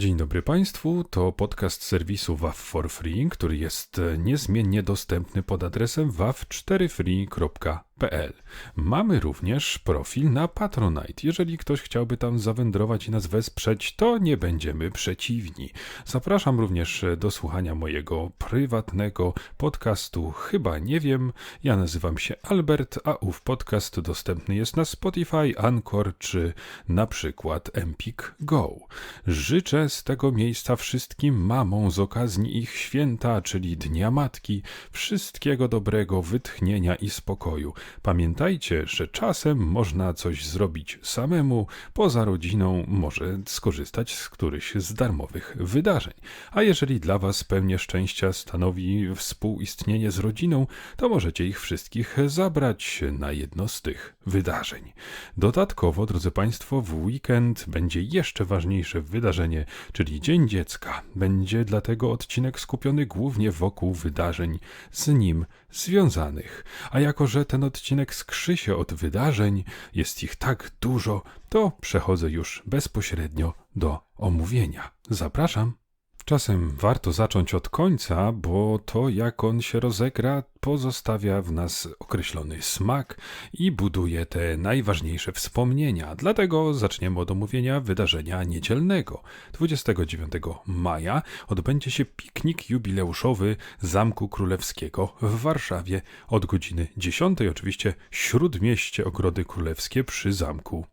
Dzień dobry Państwu, to podcast serwisu WAF for Free, który jest e, niezmiennie dostępny pod adresem wav4free.pl. Mamy również profil na Patronite. Jeżeli ktoś chciałby tam zawędrować i nas wesprzeć, to nie będziemy przeciwni. Zapraszam również e, do słuchania mojego prywatnego podcastu Chyba nie wiem. Ja nazywam się Albert, a ów podcast dostępny jest na Spotify, Anchor czy na przykład Empik Go. Życzę z tego miejsca wszystkim mamom z okazji ich święta, czyli Dnia Matki, wszystkiego dobrego, wytchnienia i spokoju. Pamiętajcie, że czasem można coś zrobić samemu, poza rodziną może skorzystać z którychś z darmowych wydarzeń. A jeżeli dla Was pełnię szczęścia stanowi współistnienie z rodziną, to możecie ich wszystkich zabrać na jedno z tych wydarzeń. Dodatkowo, drodzy Państwo, w weekend będzie jeszcze ważniejsze wydarzenie, czyli Dzień Dziecka. Będzie dlatego odcinek skupiony głównie wokół wydarzeń z nim związanych. A jako, że ten odcinek skrzy się od wydarzeń, jest ich tak dużo, to przechodzę już bezpośrednio do omówienia. Zapraszam. Czasem warto zacząć od końca, bo to jak on się rozegra, pozostawia w nas określony smak i buduje te najważniejsze wspomnienia. Dlatego zaczniemy od omówienia wydarzenia niedzielnego. 29 maja odbędzie się piknik jubileuszowy Zamku Królewskiego w Warszawie od godziny 10. Oczywiście śródmieście Ogrody Królewskie przy zamku.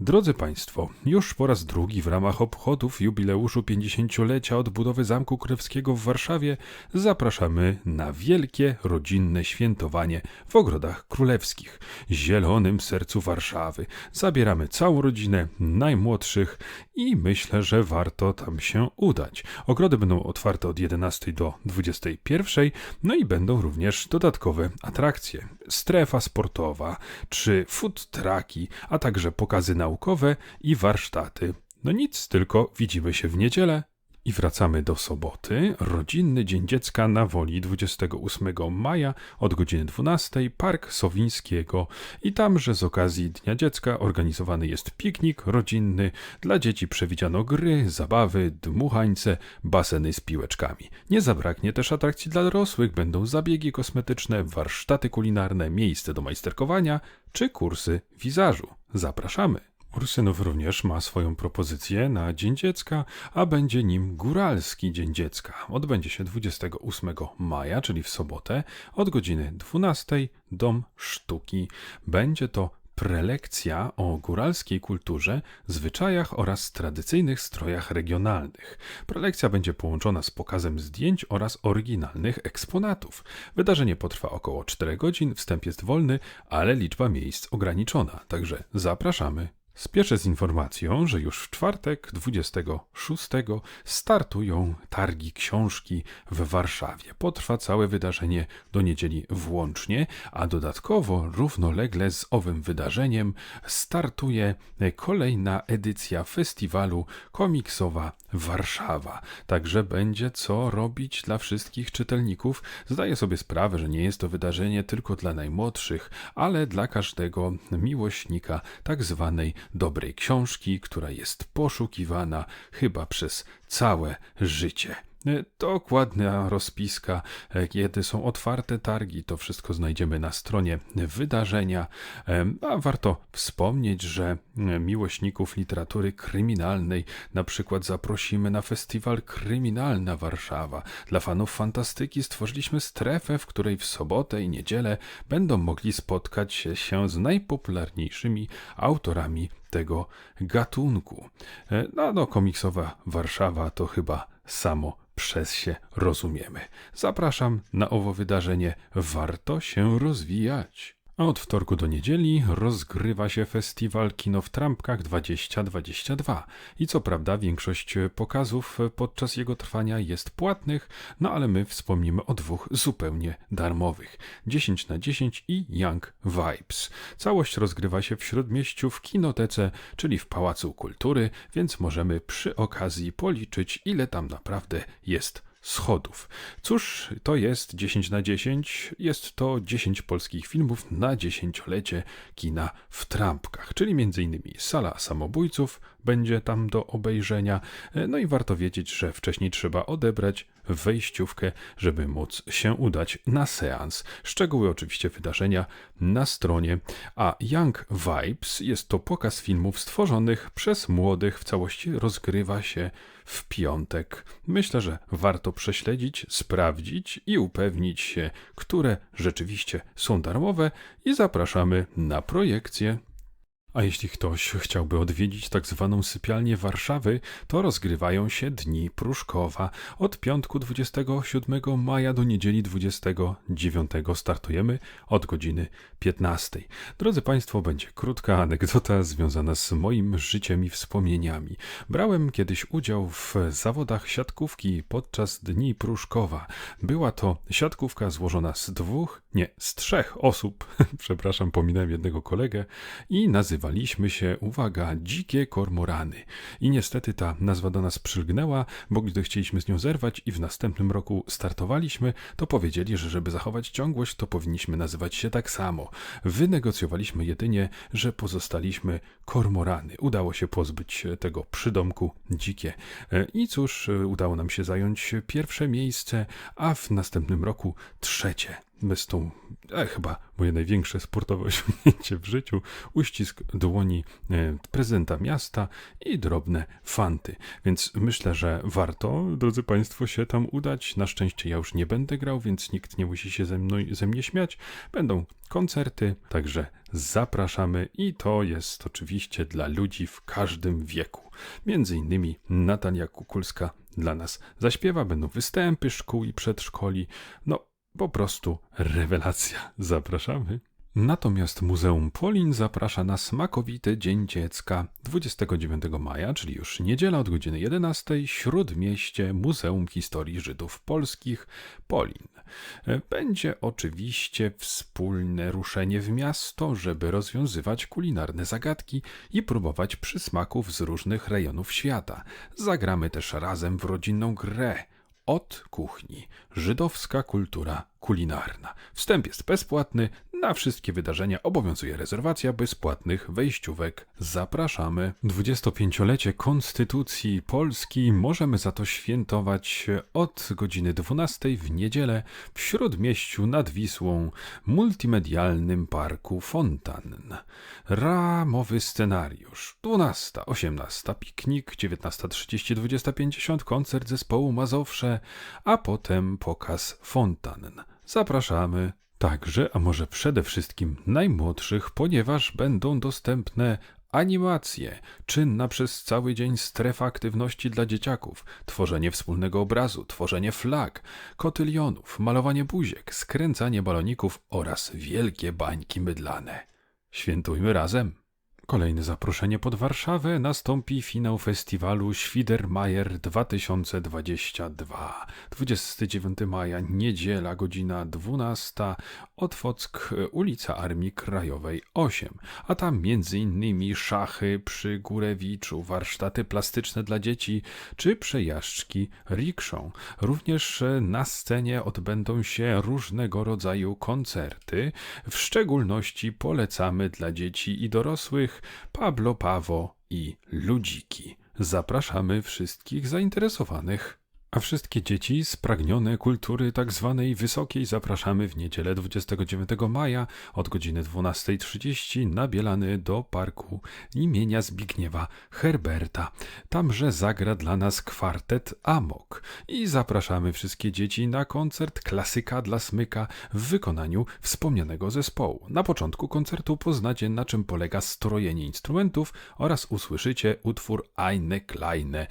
Drodzy Państwo, już po raz drugi w ramach obchodów jubileuszu 50-lecia odbudowy Zamku Królewskiego w Warszawie zapraszamy na wielkie rodzinne świętowanie w ogrodach królewskich, zielonym sercu Warszawy. Zabieramy całą rodzinę, najmłodszych i myślę, że warto tam się udać. Ogrody będą otwarte od 11 do 21, no i będą również dodatkowe atrakcje. Strefa sportowa czy food trucki, a także pokazy naukowe i warsztaty. No nic, tylko widzimy się w niedzielę. I wracamy do soboty. Rodzinny Dzień Dziecka na Woli 28 maja od godziny 12 Park Sowińskiego. I tamże z okazji Dnia Dziecka organizowany jest piknik rodzinny. Dla dzieci przewidziano gry, zabawy, dmuchańce, baseny z piłeczkami. Nie zabraknie też atrakcji dla dorosłych. Będą zabiegi kosmetyczne, warsztaty kulinarne, miejsce do majsterkowania czy kursy wizażu. Zapraszamy! Ursynów również ma swoją propozycję na Dzień Dziecka, a będzie nim Góralski Dzień Dziecka. Odbędzie się 28 maja, czyli w sobotę, od godziny 12 Dom Sztuki. Będzie to prelekcja o góralskiej kulturze, zwyczajach oraz tradycyjnych strojach regionalnych. Prelekcja będzie połączona z pokazem zdjęć oraz oryginalnych eksponatów. Wydarzenie potrwa około 4 godzin, wstęp jest wolny, ale liczba miejsc ograniczona, także zapraszamy Spieszę z informacją, że już w czwartek 26 startują targi książki w Warszawie. Potrwa całe wydarzenie do niedzieli włącznie, a dodatkowo równolegle z owym wydarzeniem startuje kolejna edycja festiwalu komiksowa Warszawa. Także będzie co robić dla wszystkich czytelników. Zdaję sobie sprawę, że nie jest to wydarzenie tylko dla najmłodszych, ale dla każdego miłośnika tak zwanej dobrej książki, która jest poszukiwana chyba przez całe życie. E, dokładna rozpiska, e, kiedy są otwarte targi, to wszystko znajdziemy na stronie wydarzenia. E, a warto wspomnieć, że miłośników literatury kryminalnej na przykład zaprosimy na festiwal Kryminalna Warszawa. Dla fanów fantastyki stworzyliśmy strefę, w której w sobotę i niedzielę będą mogli spotkać się z najpopularniejszymi autorami tego gatunku. No, no komiksowa Warszawa to chyba samo przez się rozumiemy. Zapraszam na owo wydarzenie. Warto się rozwijać. A od wtorku do niedzieli rozgrywa się festiwal Kino w Trampkach 2022. I co prawda większość pokazów podczas jego trwania jest płatnych, no ale my wspomnimy o dwóch zupełnie darmowych. 10 na 10 i Young Vibes. Całość rozgrywa się w Śródmieściu w Kinotece, czyli w Pałacu Kultury, więc możemy przy okazji policzyć ile tam naprawdę jest schodów. Cóż, to jest 10 na 10. Jest to 10 polskich filmów na dziesięciolecie kina w trampkach, czyli m.in. Sala Samobójców będzie tam do obejrzenia. No i warto wiedzieć, że wcześniej trzeba odebrać wejściówkę, żeby móc się udać na seans. Szczegóły oczywiście wydarzenia na stronie. A Young Vibes jest to pokaz filmów stworzonych przez młodych. W całości rozgrywa się w piątek. Myślę, że warto prześledzić, sprawdzić i upewnić się, które rzeczywiście są darmowe i zapraszamy na projekcję. A jeśli ktoś chciałby odwiedzić tak zwaną sypialnię Warszawy, to rozgrywają się dni Pruszkowa. Od piątku 27 maja do niedzieli 29 startujemy od godziny 15. Drodzy Państwo, będzie krótka anegdota związana z moim życiem i wspomnieniami. Brałem kiedyś udział w zawodach siatkówki podczas dni Pruszkowa. Była to siatkówka złożona z dwóch, nie, z trzech osób, przepraszam, pominąłem jednego kolegę i nazywa nazywaliśmy się, uwaga, dzikie kormorany. I niestety ta nazwa do nas przylgnęła, bo gdy chcieliśmy z nią zerwać i w następnym roku startowaliśmy, to powiedzieli, że żeby zachować ciągłość, to powinniśmy nazywać się tak samo. Wynegocjowaliśmy jedynie, że pozostaliśmy kormorany. Udało się pozbyć tego przydomku dzikie. I cóż, udało nam się zająć pierwsze miejsce, a w następnym roku trzecie z tą, e, chyba moje największe sportowe osiągnięcie w życiu, uścisk dłoni e, prezydenta miasta i drobne fanty. Więc myślę, że warto, drodzy Państwo, się tam udać. Na szczęście ja już nie będę grał, więc nikt nie musi się ze, mną, ze mnie śmiać. Będą koncerty, także zapraszamy i to jest oczywiście dla ludzi w każdym wieku. Między innymi Natalia Kukulska dla nas zaśpiewa, będą występy szkół i przedszkoli. No, po prostu rewelacja. Zapraszamy. Natomiast Muzeum Polin zaprasza na smakowity Dzień Dziecka 29 maja, czyli już niedziela od godziny 11, Śródmieście Muzeum Historii Żydów Polskich Polin. Będzie oczywiście wspólne ruszenie w miasto, żeby rozwiązywać kulinarne zagadki i próbować przysmaków z różnych rejonów świata. Zagramy też razem w rodzinną grę – od kuchni. Żydowska kultura kulinarna. Wstęp jest bezpłatny, na wszystkie wydarzenia obowiązuje rezerwacja bezpłatnych wejściówek. Zapraszamy. 25-lecie Konstytucji Polski możemy za to świętować od godziny 12 w niedzielę w Śródmieściu nad Wisłą, multimedialnym parku Fontan. Ramowy scenariusz. 12, 18 piknik, 19.30, 20.50 koncert zespołu Mazowsze, a potem pokaz Fontan. Zapraszamy także, a może przede wszystkim najmłodszych, ponieważ będą dostępne animacje, czynna przez cały dzień strefa aktywności dla dzieciaków, tworzenie wspólnego obrazu, tworzenie flag, kotylionów, malowanie buziek, skręcanie baloników oraz wielkie bańki mydlane. Świętujmy razem! Kolejne zaproszenie pod Warszawę nastąpi finał festiwalu Świdermajer 2022. 29 maja, niedziela, godzina 12, Otwock, ulica Armii Krajowej 8. A tam innymi szachy przy Górewiczu, warsztaty plastyczne dla dzieci czy przejażdżki rikszą. Również na scenie odbędą się różnego rodzaju koncerty. W szczególności polecamy dla dzieci i dorosłych Pablo Pawo i Ludziki. Zapraszamy wszystkich zainteresowanych. A wszystkie dzieci spragnione kultury tak zwanej wysokiej zapraszamy w niedzielę 29 maja od godziny 12.30 na Bielany do parku imienia Zbigniewa Herberta. Tamże zagra dla nas kwartet Amok i zapraszamy wszystkie dzieci na koncert Klasyka dla Smyka w wykonaniu wspomnianego zespołu. Na początku koncertu poznacie na czym polega strojenie instrumentów oraz usłyszycie utwór Eine kleine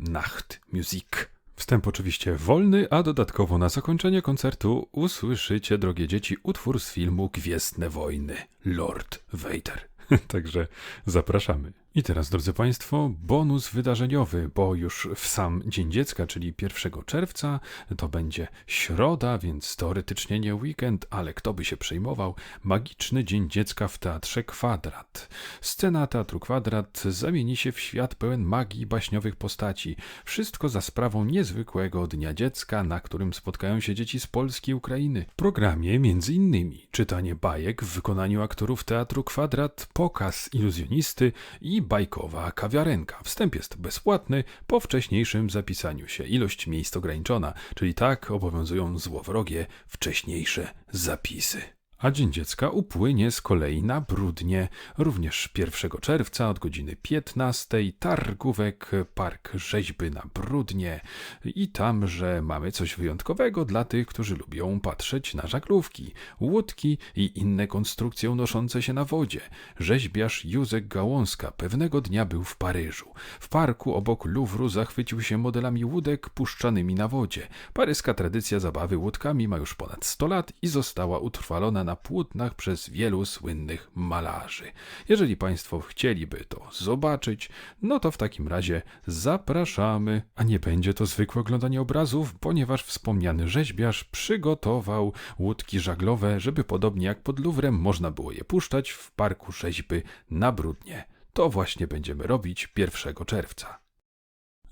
Nachtmusik. Wstęp oczywiście wolny, a dodatkowo na zakończenie koncertu usłyszycie, drogie dzieci, utwór z filmu Gwiezdne Wojny Lord Vader. Także zapraszamy. I teraz, drodzy Państwo, bonus wydarzeniowy, bo już w sam Dzień Dziecka, czyli 1 czerwca, to będzie środa, więc teoretycznie nie weekend, ale kto by się przejmował? Magiczny Dzień Dziecka w Teatrze Kwadrat. Scena Teatru Kwadrat zamieni się w świat pełen magii baśniowych postaci. Wszystko za sprawą niezwykłego Dnia Dziecka, na którym spotkają się dzieci z Polski i Ukrainy. W programie między innymi czytanie bajek w wykonaniu aktorów Teatru Kwadrat, pokaz iluzjonisty i bajkowa kawiarenka. Wstęp jest bezpłatny po wcześniejszym zapisaniu się. Ilość miejsc ograniczona, czyli tak obowiązują złowrogie wcześniejsze zapisy. A Dzień Dziecka upłynie z kolei na Brudnie, również 1 czerwca od godziny 15. Targówek Park Rzeźby na Brudnie. I tam, że mamy coś wyjątkowego dla tych, którzy lubią patrzeć na żaglówki, łódki i inne konstrukcje unoszące się na wodzie. Rzeźbiarz Józek Gałązka pewnego dnia był w Paryżu. W parku obok Luwru zachwycił się modelami łódek puszczanymi na wodzie. Paryska tradycja zabawy łódkami ma już ponad 100 lat i została utrwalona na płótnach przez wielu słynnych malarzy. Jeżeli Państwo chcieliby to zobaczyć, no to w takim razie zapraszamy, a nie będzie to zwykłe oglądanie obrazów, ponieważ wspomniany rzeźbiarz przygotował łódki żaglowe, żeby podobnie jak pod Luwrem można było je puszczać w parku rzeźby na Brudnie. To właśnie będziemy robić 1 czerwca.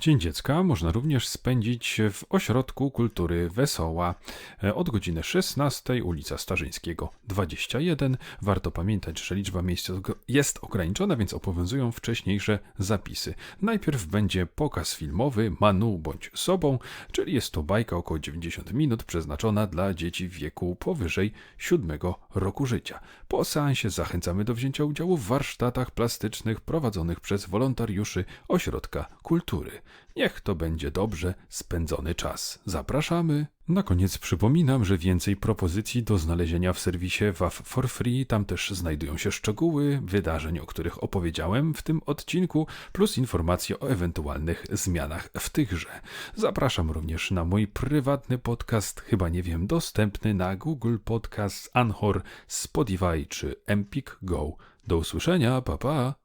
Dzień Dziecka można również spędzić w Ośrodku Kultury Wesoła e, od godziny 16 ulica Starzyńskiego 21. Warto pamiętać, że liczba miejsc jest ograniczona, więc obowiązują wcześniejsze zapisy. Najpierw będzie pokaz filmowy Manu bądź sobą, czyli jest to bajka około 90 minut przeznaczona dla dzieci w wieku powyżej 7 roku życia. Po seansie zachęcamy do wzięcia udziału w warsztatach plastycznych prowadzonych przez wolontariuszy Ośrodka Kultury. Niech to będzie dobrze spędzony czas. Zapraszamy. Na koniec przypominam, że więcej propozycji do znalezienia w serwisie WAF for Free. Tam też znajdują się szczegóły wydarzeń, o których opowiedziałem w tym odcinku, plus informacje o ewentualnych zmianach w tychże. Zapraszam również na mój prywatny podcast, chyba nie wiem, dostępny na Google Podcast, Anchor, Spotify czy Empik Go. Do usłyszenia, pa pa!